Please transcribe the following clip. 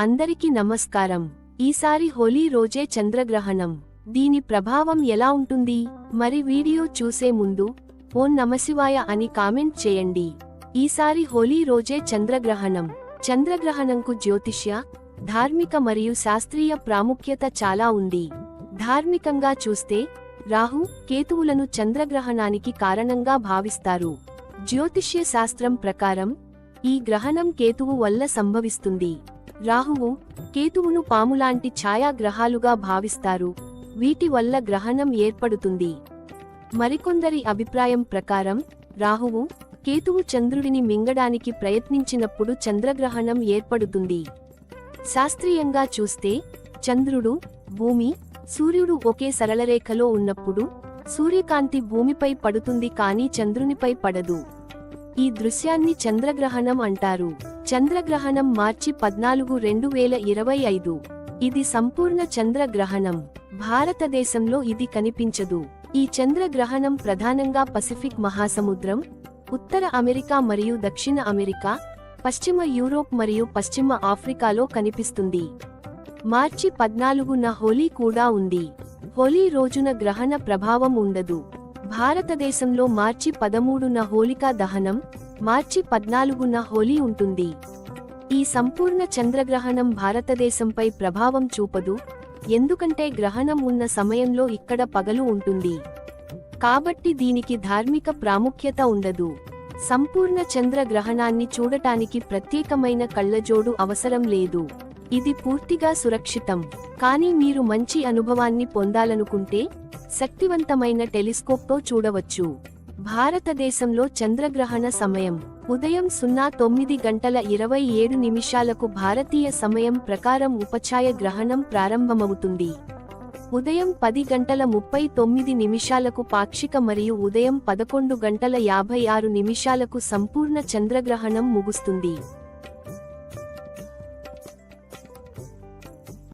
అందరికీ నమస్కారం. ఈసారి హోలీ రోజే చంద్రగ్రహణం. దీని ప్రభావం ఎలా ఉంటుంది? మరి వీడియో చూసే ముందు ఓం నమశివాయ అని కామెంట్ చేయండి. ఈసారి హోలీ రోజే చంద్రగ్రహణం. చంద్రగ్రహణంకు జ్యోతిష్య ధార్మిక మరియు శాస్త్రీయ ప్రాముఖ్యత చాలా ఉంది. ధార్మికంగా చూస్తే రాహు కేతువులను చంద్రగ్రహణానికి కారణంగా భావిస్తారు. జ్యోతిష్య శాస్త్రం ప్రకారం ఈ గ్రహణం కేతువు వల్ల సంభవిస్తుంది. రాహువు కేతువును పాములాంటి ఛాయాగ్రహాలుగా భావిస్తారు. వీటి వల్ల గ్రహణం ఏర్పడుతుంది. మరికొందరి అభిప్రాయం ప్రకారం రాహువు కేతువు చంద్రుడిని మింగడానికి ప్రయత్నించినప్పుడు చంద్రగ్రహణం ఏర్పడుతుంది. శాస్త్రీయంగా చూస్తే చంద్రుడు భూమి సూర్యుడు ఒకే సరళరేఖలో ఉన్నప్పుడు సూర్యకాంతి భూమిపై పడుతుంది కానీ చంద్రునిపై పడదు. ఈ దృశ్యాన్ని చంద్రగ్రహణం అంటారు. చంద్రగ్రహణం మార్చి పద్నాలుగు రెండు వేల ఇరవై ఐదు. ఇది సంపూర్ణ చంద్రగ్రహణం. భారతదేశంలో ఇది కనిపించదు. ఈ చంద్రగ్రహణం ప్రధానంగా పసిఫిక్ మహాసముద్రం ఉత్తర అమెరికా మరియు దక్షిణ అమెరికా పశ్చిమ యూరోప్ మరియు పశ్చిమ ఆఫ్రికాలో కనిపిస్తుంది. మార్చి పద్నాలుగున హోలీ కూడా ఉంది. హోలీ రోజున గ్రహణ ప్రభావం ఉండదు. భారతదేశంలో మార్చి పదమూడున హోలికా దహనం మార్చి పద్నాలుగున హోలీ ఉంటుంది. ఈ సంపూర్ణ చంద్రగ్రహణం భారతదేశంపై ప్రభావం చూపదు ఎందుకంటే గ్రహణం ఉన్న సమయంలో ఇక్కడ పగలు ఉంటుంది. కాబట్టి దీనికి ధార్మిక ప్రాముఖ్యత ఉండదు. సంపూర్ణ చంద్రగ్రహణాన్ని చూడటానికి ప్రత్యేకమైన కళ్ళజోడు అవసరం లేదు. ఇది పూర్తిగా సురక్షితం. కానీ మీరు మంచి అనుభవాన్ని పొందాలనుకుంటే శక్తివంతమైన టెలిస్కోప్తో చూడవచ్చు. భారతదేశంలో చంద్రగ్రహణ సమయం ఉదయం సున్నా తొమ్మిది గంటల ఇరవై ఏడు నిమిషాలకు భారతీయ సమయం ప్రకారం ఉపఛాయ గ్రహణం ప్రారంభమవుతుంది. ఉదయం పది గంటల ముప్పై తొమ్మిది నిమిషాలకు పాక్షిక మరియు ఉదయం పదకొండు గంటల యాభై ఆరు నిమిషాలకు సంపూర్ణ చంద్రగ్రహణం ముగుస్తుంది.